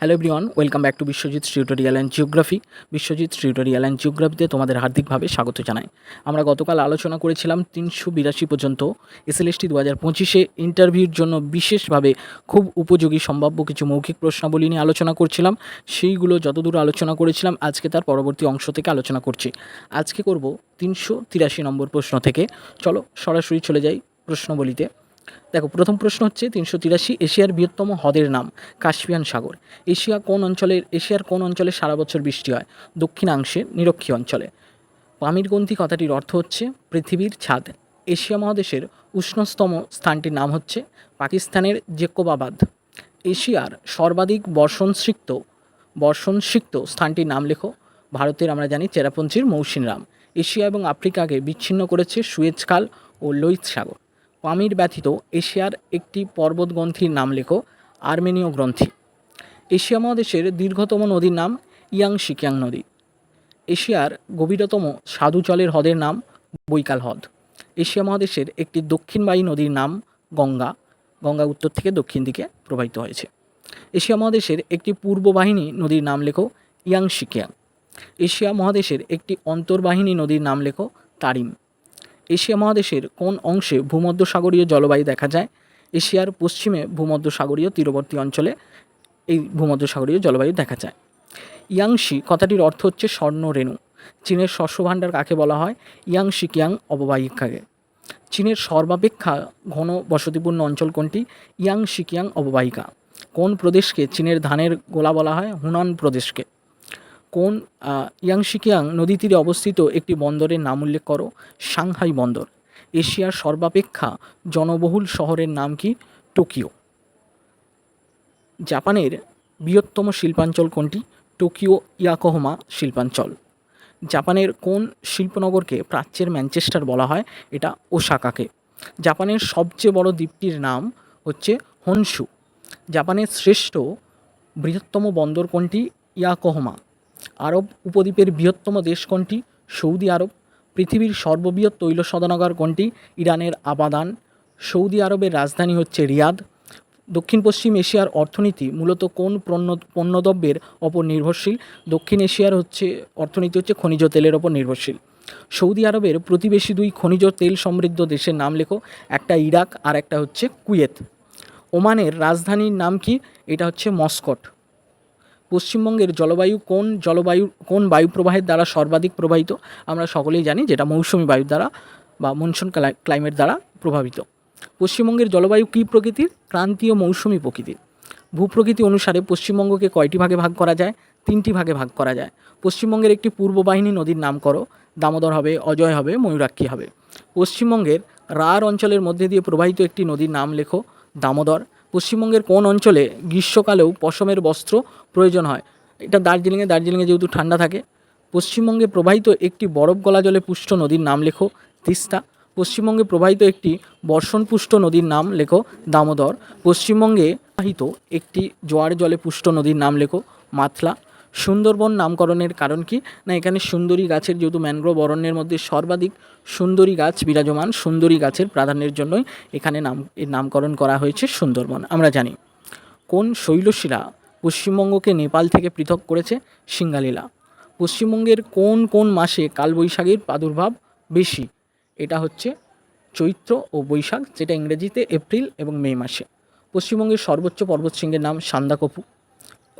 Hello everyone welcome back to Biswajit tutorial and geography Biswajit tutorial and জিওগ্রাফিতে তোমাদের হার্দিকভাবে স্বাগত জানাই। আমরা গতকাল আলোচনা করেছিলাম তিনশো বিরাশি পর্যন্ত এসএলএসটি দু হাজার পঁচিশে ইন্টারভিউর জন্য বিশেষভাবে খুব উপযোগী সম্ভাব্য কিছু মৌখিক প্রশ্নাবলী নিয়ে আলোচনা করছিলাম। সেইগুলো যতদূর আলোচনা করেছিলাম, আজকে তার পরবর্তী অংশ থেকে আলোচনা করছি। আজকে করব তিনশো তিরাশি নম্বর প্রশ্ন থেকে। চলো সরাসরি চলে যাই প্রশ্নবলিতে। দেখো, প্রথম প্রশ্ন হচ্ছে তিনশো তিরাশি এশিয়ার বৃহত্তম হ্রদের নাম কাস্পিয়ান সাগর। এশিয়া কোন অঞ্চলের এশিয়ার কোন অঞ্চলে সারা বছর বৃষ্টি হয়? দক্ষিণাংশে নিরক্ষী অঞ্চলে। পামিরগন্থি কথাটির অর্থ হচ্ছে পৃথিবীর ছাদ। এশিয়া মহাদেশের উষ্ণতম স্থানটির নাম হচ্ছে পাকিস্তানের জেকোবাবাদ। এশিয়ার সর্বাধিক বর্ষণসিক্ত বর্ষণসিক্ত স্থানটির নাম লেখো। ভারতের আমরা জানি চেরাপঞ্চির মৌসিনরাম। এশিয়া এবং আফ্রিকাকে বিচ্ছিন্ন করেছে সুয়েজ খাল ও লোহিত সাগর। পামির ব্যতীত এশিয়ার একটি পর্বতগ্রন্থির নাম লেখো আর্মেনীয় গ্রন্থি। এশিয়া মহাদেশের দীর্ঘতম নদীর নাম ইয়াং শিকিয়াং নদী। এশিয়ার গভীরতম স্বাদু জলের হ্রদের নাম বৈকাল হ্রদ। এশিয়া মহাদেশের একটি দক্ষিণবাহী নদীর নাম গঙ্গা। গঙ্গা উত্তর থেকে দক্ষিণ দিকে প্রবাহিত হয়েছে। এশিয়া মহাদেশের একটি পূর্ববাহিনী নদীর নাম লেখো ইয়াং শিকিয়াং এশিয়া মহাদেশের একটি অন্তর্বাহিনী নদীর নাম লেখো তারিম। এশিয়া মহাদেশের কোন অংশে ভূমধ্যসাগরীয় জলবায়ু দেখা যায়? এশিয়ার পশ্চিমে ভূমধ্যসাগরীয় তীরবর্তী অঞ্চলে এই ভূমধ্যসাগরীয় জলবায়ু দেখা যায়। ইয়াংশি কথাটির অর্থ হচ্ছে স্বর্ণ রেণু। চীনের শস্য ভাণ্ডার কাকে বলা হয়? ইয়াংশি কিয়াং অববাহিকাকে। চীনের সর্বাপেক্ষা ঘন বসতিপূর্ণ অঞ্চল কোনটি? ইয়াং শিকিয়াং অববাহিকা। কোন প্রদেশকে চীনের ধানের গোলা বলা হয়? হুনান প্রদেশকে। কোন ইয়াংশিকিয়াং নদী তীরে অবস্থিত একটি বন্দরের নাম উল্লেখ করো? সাংহাই বন্দর। এশিয়ার সর্বাপেক্ষা জনবহুল শহরের নাম কি? টোকিও। জাপানের বৃহত্তম শিল্পাঞ্চল কোনটি? টোকিও ইয়াকোহমা শিল্পাঞ্চল। জাপানের কোন শিল্পনগরকে প্রাচ্যের ম্যানচেস্টার বলা হয়? এটা ওসাকাকে। জাপানের সবচেয়ে বড় দ্বীপটির নাম হচ্ছে হনসু। জাপানের শ্রেষ্ঠ বৃহত্তম বন্দর কোনটি? ইয়াকোহমা। আরব উপদ্বীপের বৃহত্তম দেশ কোনটি? সৌদি আরব, পৃথিবীর সর্ববৃহৎ তৈল সদনাগার কোনটি? ইরানের আবাদান। সৌদি আরবের রাজধানী হচ্ছে রিয়াদ। দক্ষিণ পশ্চিম এশিয়ার অর্থনীতি মূলত কোন পণ্য, পণ্যদ্রব্যের ওপর নির্ভরশীল? দক্ষিণ এশিয়ার হচ্ছে, অর্থনীতি হচ্ছে খনিজ তেলের ওপর নির্ভরশীল। সৌদি আরবের প্রতিবেশী দুই খনিজ তেল সমৃদ্ধ দেশের নাম লেখো, একটা ইরাক আর একটা হচ্ছে কুয়েত। ওমানের রাজধানীর নাম কি? এটা হচ্ছে মস্কট। পশ্চিমবঙ্গের জলবায়ু কোন জলবায়ু, কোন বায়ু প্রবাহের দ্বারা সর্বাধিক প্রবাহিত আমরা সকলেই জানি যেটা মৌসুমি বায়ুর দ্বারা বা মনসুন ক্লাইমেট দ্বারা প্রভাবিত। পশ্চিমবঙ্গের জলবায়ু কী প্রকৃতির? ক্রান্তীয় মৌসুমি প্রকৃতির। ভূপ্রকৃতি অনুসারে পশ্চিমবঙ্গকে কয়টি ভাগে ভাগ করা যায়? তিনটি ভাগে ভাগ করা যায়। পশ্চিমবঙ্গের একটি পূর্ববাহিনী নদীর নাম করো। দামোদর হবে, অজয় হবে, ময়ূরাক্ষী হবে। পশ্চিমবঙ্গের রার অঞ্চলের মধ্যে দিয়ে প্রবাহিত একটি নদীর নাম লেখো দামোদর। পশ্চিমবঙ্গের কোন অঞ্চলে গ্রীষ্মকালেও পশমের বস্ত্র প্রয়োজন হয়? এটা দার্জিলিংয়ে দার্জিলিংয়ে যেহেতু ঠান্ডা থাকে, পশ্চিমবঙ্গে প্রবাহিত একটি বরফ গলা জলে পুষ্ট নদীর নাম লেখো তিস্তা। পশ্চিমবঙ্গে প্রবাহিত একটি বর্ষণপুষ্ট নদীর নাম লেখো দামোদর। পশ্চিমবঙ্গে প্রবাহিত একটি জোয়ার জলে পুষ্ট নদীর নাম লেখো মাতলা সুন্দরবন নামকরণের কারণ কি? না, এখানে সুন্দরী গাছের যেহেতু ম্যানগ্রোভ অরণ্যের মধ্যে সর্বাধিক সুন্দরী গাছ বিরাজমান, সুন্দরী গাছের প্রাধান্যের জন্যই এখানে নাম এর নামকরণ করা হয়েছে সুন্দরবন। আমরা জানি। কোন শৈলশিলা পশ্চিমবঙ্গকে নেপাল থেকে পৃথক করেছে? সিঙ্গালীলা। পশ্চিমবঙ্গের কোন কোন মাসে কালবৈশাখীর প্রাদুর্ভাব বেশি? এটা হচ্ছে চৈত্র ও বৈশাখ, যেটা ইংরেজিতে এপ্রিল এবং মে মাসে। পশ্চিমবঙ্গের সর্বোচ্চ পর্বতশৃঙ্গের নাম সান্দাকপু।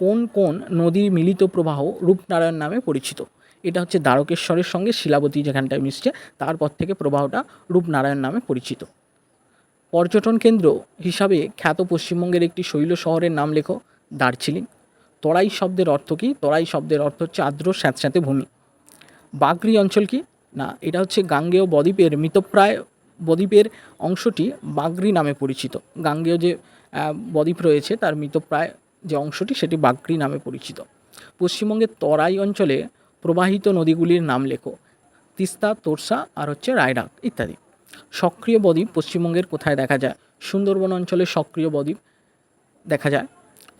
কোন কোন নদীর মিলিত প্রবাহ রূপনারায়ণ নামে পরিচিত? এটা হচ্ছে দ্বারকেশ্বরের সঙ্গে শিলাবতী যেখানটায় মিশছে তারপর থেকে প্রবাহটা রূপনারায়ণ নামে পরিচিত। পর্যটন কেন্দ্র হিসাবে খ্যাত পশ্চিমবঙ্গের একটি শৈল শহরের নাম লেখো, দার্জিলিং। তরাই শব্দের অর্থ কী? তরাই শব্দের অর্থ হচ্ছে আর্দ্র স্যাঁতস্যাঁতে ভূমি। বাগরি অঞ্চল কি? না, এটা হচ্ছে গাঙ্গেয় বদ্বীপের মৃতপ্রায় বদ্বীপের অংশটি বাগরি নামে পরিচিত। গাঙ্গেয় যে বদ্বীপ রয়েছে, তার মৃতপ্রায় যে অংশটি সেটি বাগরি নামে পরিচিত। পশ্চিমবঙ্গের তরাই অঞ্চলে প্রবাহিত নদীগুলির নাম লেখো, তিস্তা, তোরসা আর হচ্ছে রায়ডাক ইত্যাদি। সক্রিয় বদ্বীপ পশ্চিমবঙ্গের কোথায় দেখা যায়? সুন্দরবন অঞ্চলে সক্রিয় বদ্বীপ দেখা যায়।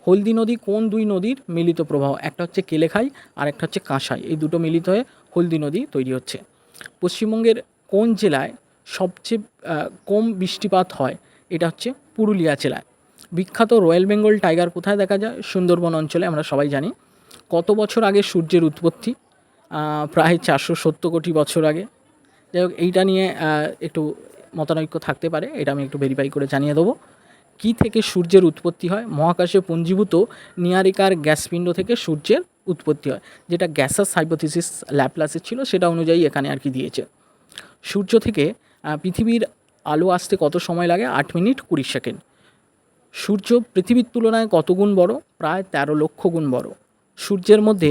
হলদি নদী কোন দুই নদীর মিলিত প্রবাহ? একটা হচ্ছে কেলেখাই আর একটা হচ্ছে কাঁসাই। এই দুটো মিলিত হয়ে হলদি নদী তৈরি হচ্ছে। পশ্চিমবঙ্গের কোন জেলায় সবচেয়ে কম বৃষ্টিপাত হয়? এটা হচ্ছে পুরুলিয়া জেলায়। বিখ্যাত রয়্যাল বেঙ্গল টাইগার কোথায় দেখা যায়? সুন্দরবন অঞ্চলে, আমরা সবাই জানি। কত বছর আগে সূর্যের উৎপত্তি? প্রায় চারশো সত্তর কোটি বছর আগে। যাই হোক, এইটা নিয়ে একটু মতানৈক্য থাকতে পারে, এটা আমি একটু ভেরিফাই করে জানিয়ে দেবো। কী থেকে সূর্যের উৎপত্তি হয়? মহাকাশে পুঞ্জীভূত নিয়ারিকার গ্যাসপিণ্ড থেকে সূর্যের উৎপত্তি হয়। যেটা গ্যাসাস হাইপোথিসিস ল্যাপলাসের ছিল, সেটা অনুযায়ী এখানে আর কি দিয়েছে। সূর্য থেকে পৃথিবীর আলো আসতে কত সময় লাগে? আট মিনিট কুড়ি সেকেন্ড। সূর্য পৃথিবীর তুলনায় কত গুণ বড়? প্রায় তেরো লক্ষ গুণ বড়। সূর্যের মধ্যে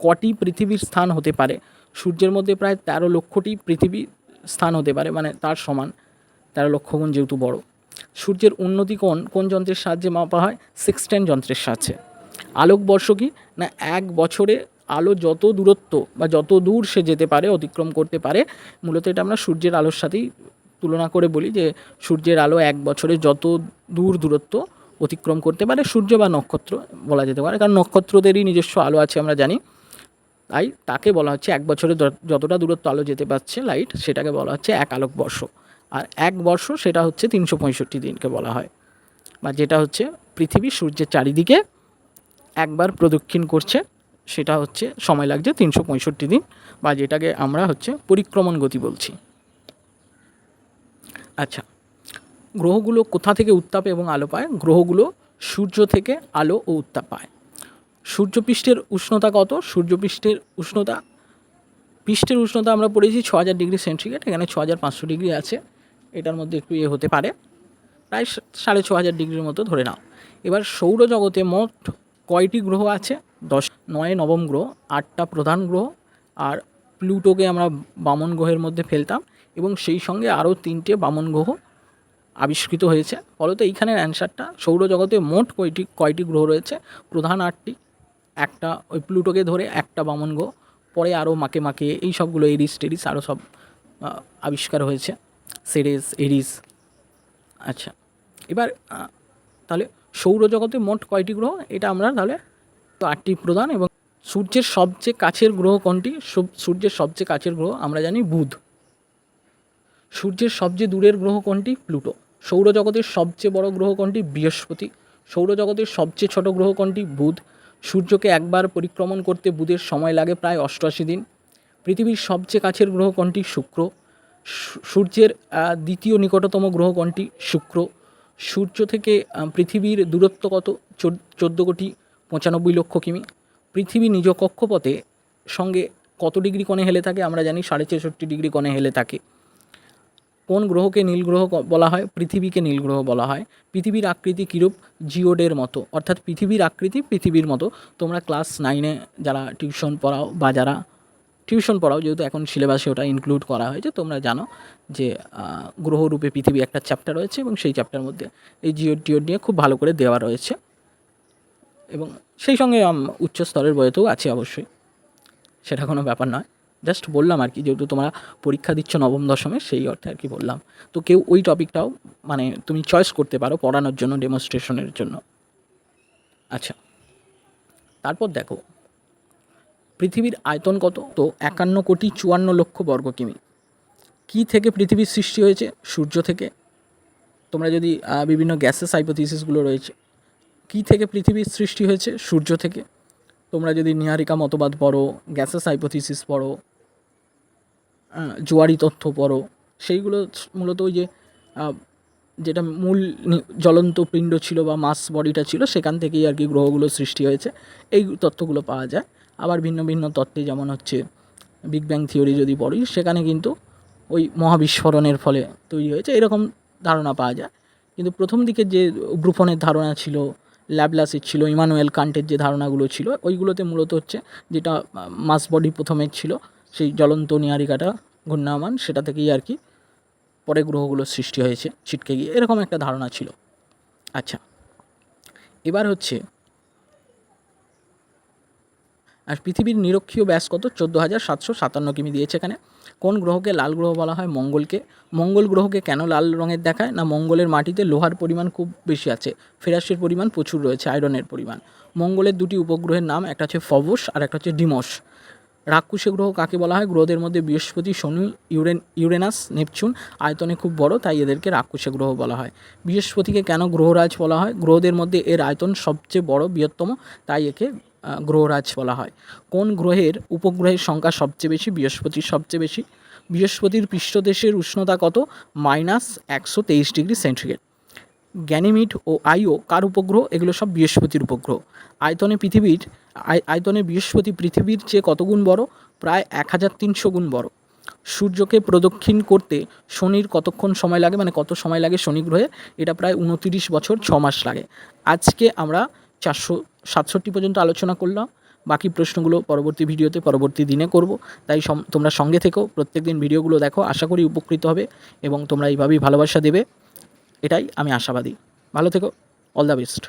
কটি পৃথিবীর স্থান হতে পারে? সূর্যের মধ্যে প্রায় তেরো লক্ষটি পৃথিবীর স্থান হতে পারে মানে তার সমান তেরো লক্ষ গুণ যেহেতু বড়। সূর্যের উন্নতি কোণ, কোন যন্ত্রের সাহায্যে মাপা হয়? সিক্সটেন যন্ত্রের সাহায্যে। আলোকবর্ষ কি? না, এক বছরে আলো যত দূরত্ব বা যত দূর সে যেতে পারে, অতিক্রম করতে পারে, মূলত এটা আমরা সূর্যের আলোর সাথেই তুলনা করে বলি যে সূর্যের আলো এক বছরে যত দূর দূরত্ব অতিক্রম করতে পারে, সূর্য বা নক্ষত্র বলা যেতে পারে। কারণ নক্ষত্রদেরই নিজস্ব আলো আছে আমরা জানি। তাই তাকে বলা হচ্ছে এক বছরে যতটা দূরত্ব আলো যেতে পারছে লাইট, সেটাকে বলা হচ্ছে এক আলোকবর্ষ আর এক বর্ষ সেটা হচ্ছে তিনশো পঁয়ষট্টি দিনকে বলা হয়। বা যেটা হচ্ছে পৃথিবী সূর্যের চারিদিকে একবার প্রদক্ষিণ করছে, সেটা হচ্ছে সময় লাগছে তিনশো পঁয়ষট্টি দিন। বা যেটাকে আমরা হচ্ছে পরিক্রমণ গতি বলছি। আচ্ছা। গ্রহগুলো কোথা থেকে উত্তাপ এবং আলো পায়? গ্রহগুলো সূর্য থেকে আলো ও উত্তাপ পায়। সূর্যপৃষ্ঠের উষ্ণতা কত? সূর্যপৃষ্ঠের উষ্ণতা, পৃষ্ঠের উষ্ণতা আমরা পড়েছি ছ হাজার ডিগ্রি সেন্টিগ্রেড, এখানে ছ হাজার পাঁচশো ডিগ্রি আছে। এটার মধ্যে একটু ইয়ে হতে পারে। প্রায় সাড়ে ছ হাজার ডিগ্রির মতো ধরে নাও। এবার সৌরজগতে মোট কয়টি গ্রহ আছে? দশ, নয় নবম গ্রহ, আটটা প্রধান গ্রহ, আর প্লুটোকে আমরা বামন গ্রহের মধ্যে ফেলতাম। এবং সেই সঙ্গে আরও তিনটে বামন গ্রহ আবিষ্কৃত হয়েছে। ফলত এইখানের অ্যান্সারটা, সৌরজগতে মোট কয়টি কয়টি গ্রহ রয়েছে? প্রধান আটটি, একটা ওই প্লুটোকে ধরে একটা বামন গ্রহ, পরে আরও মাকে মাকে এই সবগুলো এরিস টেরিস আরও সব আবিষ্কার হয়েছে। সেরেস, এরিস আচ্ছা এবার তাহলে সৌরজগতে মোট কয়টি গ্রহ? এটা আমরা তাহলে, তো আটটি প্রধান এবং সূর্যের সবচেয়ে কাছের গ্রহ কোনটি? সূর্যের সবচেয়ে কাছের গ্রহ আমরা জানি বুধ। সূর্যের সবচেয়ে দূরের গ্রহ কোনটি? প্লুটো। সৌরজগতের সবচেয়ে বড় গ্রহ কোনটি? বৃহস্পতি। সৌরজগতের সবচেয়ে ছোট গ্রহ কোনটি? বুধ। সূর্যকে একবার পরিক্রমণ করতে বুধের সময় লাগে প্রায় অষ্টআশি দিন। পৃথিবীর সবচেয়ে কাছের গ্রহ কোনটি? শুক্র। সূর্যের দ্বিতীয় নিকটতম গ্রহ কোনটি? শুক্র। সূর্য থেকে পৃথিবীর দূরত্ব কত? চোদ্দ কোটি পঁচানব্বই লক্ষ কিমি। পৃথিবী নিজ কক্ষপথে সঙ্গে কত ডিগ্রি কোণে হেলে থাকে? আমরা জানি সাড়ে ছেষট্টি ডিগ্রি কোণে হেলে থাকে। কোন গ্রহকে নীল গ্রহ বলা হয়? পৃথিবীকে নীল গ্রহ বলা হয়। পৃথিবীর আকৃতি কীরূপ? জিওডের মতো। অর্থাৎ পৃথিবীর আকৃতি পৃথিবীর মতো। তোমরা ক্লাস নাইনে যারা টিউশন পড়াও বা যারা টিউশন পড়াও, যেহেতু এখন সিলেবাসে ওটা ইনক্লুড করা হয়েছে, তোমরা জানো যে গ্রহরূপে পৃথিবী একটা চ্যাপ্টার রয়েছে এবং সেই চ্যাপ্টার মধ্যে এই জিও টিওড নিয়ে খুব ভালো করে দেওয়া রয়েছে। এবং সেই সঙ্গে উচ্চ স্তরের বইতেও আছে অবশ্যই। সেটা কোনো ব্যাপার নয়। জাস্ট বললাম আর কি, যেহেতু তোমরা পরীক্ষা দিচ্ছ নবম, দশমে, সেই অর্থে আর কি বললাম। তো কেউ ওই টপিকটাও মানে তুমি চয়েস করতে পারো পড়ানোর জন্য ডেমনস্ট্রেশনের জন্য। আচ্ছা তারপর দেখো, পৃথিবীর আয়তন কত? তো একান্ন কোটি চুয়ান্ন লক্ষ বর্গ কিমি। কী থেকে পৃথিবীর সৃষ্টি হয়েছে? সূর্য থেকে। তোমরা যদি বিভিন্ন গ্যাসেস হাইপোথিসিসগুলো রয়েছে, কী থেকে পৃথিবীর সৃষ্টি হয়েছে? সূর্য থেকে। তোমরা যদি নিহারিকা মতবাদ পড়ো গ্যাসেস হাইপোথিসিস পড়ো জোয়ারি তথ্য পড়ো। সেইগুলো মূলত ওই যে যেটা মূল জ্বলন্ত পিণ্ড ছিল বা মাস বডিটা ছিল, সেখান থেকেই আর কি গ্রহগুলো সৃষ্টি হয়েছে। এই তথ্যগুলো পাওয়া যায়। আবার ভিন্ন ভিন্ন তত্ত্বে যেমন হচ্ছে বিগ ব্যাং থিওরি যদি পড়ি, সেখানে কিন্তু ওই মহাবিস্ফোরণের ফলে তৈরি হয়েছে। এরকম ধারণা পাওয়া যায়। কিন্তু প্রথম দিকে যে গ্রুপনের ধারণা ছিল ল্যাবলাসের ছিল ইমানুয়েল কান্টের যে ধারণাগুলো ছিল, ওইগুলোতে মূলত হচ্ছে যেটা মাস বডি প্রথমে ছিল সেই জ্বলন্ত নিয়ারিকাটা ঘূর্ণায়মান, সেটা থেকেই আর কি পরে গ্রহগুলো সৃষ্টি হয়েছে, ছিটকে গিয়ে। এরকম একটা ধারণা ছিল। আচ্ছা এবার হচ্ছে আর পৃথিবীর নিরক্ষীয় ব্যাস কত? চোদ্দ হাজার সাতশো সাতান্ন কিমি দিয়েছে এখানে। কোন গ্রহকে লাল গ্রহ বলা হয়? মঙ্গলকে। মঙ্গল গ্রহকে কেন লাল রঙের দেখায়? না, মঙ্গলের মাটিতে লোহার পরিমাণ খুব বেশি আছে। ফেরাসের পরিমাণ প্রচুর রয়েছে, আয়রনের পরিমাণ। মঙ্গলের দুটি উপগ্রহের নাম, একটা হচ্ছে ফবস আর একটা হচ্ছে ডিমস। রাক্ষসে গ্রহ কাকে বলা হয়? গ্রহদের মধ্যে বৃহস্পতি, শনি, ইউরেন, ইউরেনাস, নেপচুন, আয়তনে খুব বড়, তাই এদেরকে রাক্ষসে গ্রহ বলা হয়। বৃহস্পতিকে কেন গ্রহরাজ বলা হয়? গ্রহদের মধ্যে এর আয়তন সবচেয়ে বড়, বৃহত্তম, তাই একে গ্রহরাজ বলা হয়। কোন গ্রহের উপগ্রহের সংখ্যা সবচেয়ে বেশি? বৃহস্পতির সবচেয়ে বেশি। বৃহস্পতির পৃষ্ঠদেশের উষ্ণতা কত? মাইনাস একশো তেইশ ডিগ্রি সেন্টিগ্রেড। গ্যানিমিড ও আইও কার উপগ্রহ? এগুলো সব বৃহস্পতির উপগ্রহ। আয়তনে পৃথিবীর, আয়- আয়তনে বৃহস্পতি পৃথিবীর চেয়ে কত গুণ বড়? প্রায় এক হাজার তিনশো গুণ বড়। সূর্যকে প্রদক্ষিণ করতে শনির কতক্ষণ সময় লাগে? মানে কত সময় লাগে শনি গ্রহে? এটা প্রায় উনতিরিশ বছর, ছ মাস লাগে। আজকে আমরা চারশো সাতষট্টি পর্যন্ত আলোচনা করলাম। বাকি প্রশ্নগুলো পরবর্তী ভিডিওতে, পরবর্তী দিনে করব। তাই তোমরা সঙ্গে থেকো। প্রত্যেকদিন ভিডিওগুলো দেখো। আশা করি উপকৃত হবে এবং তোমরা এইভাবেই ভালোবাসা দেবে। এটাই আমি আশাবাদী। ভালো থেকো। All the best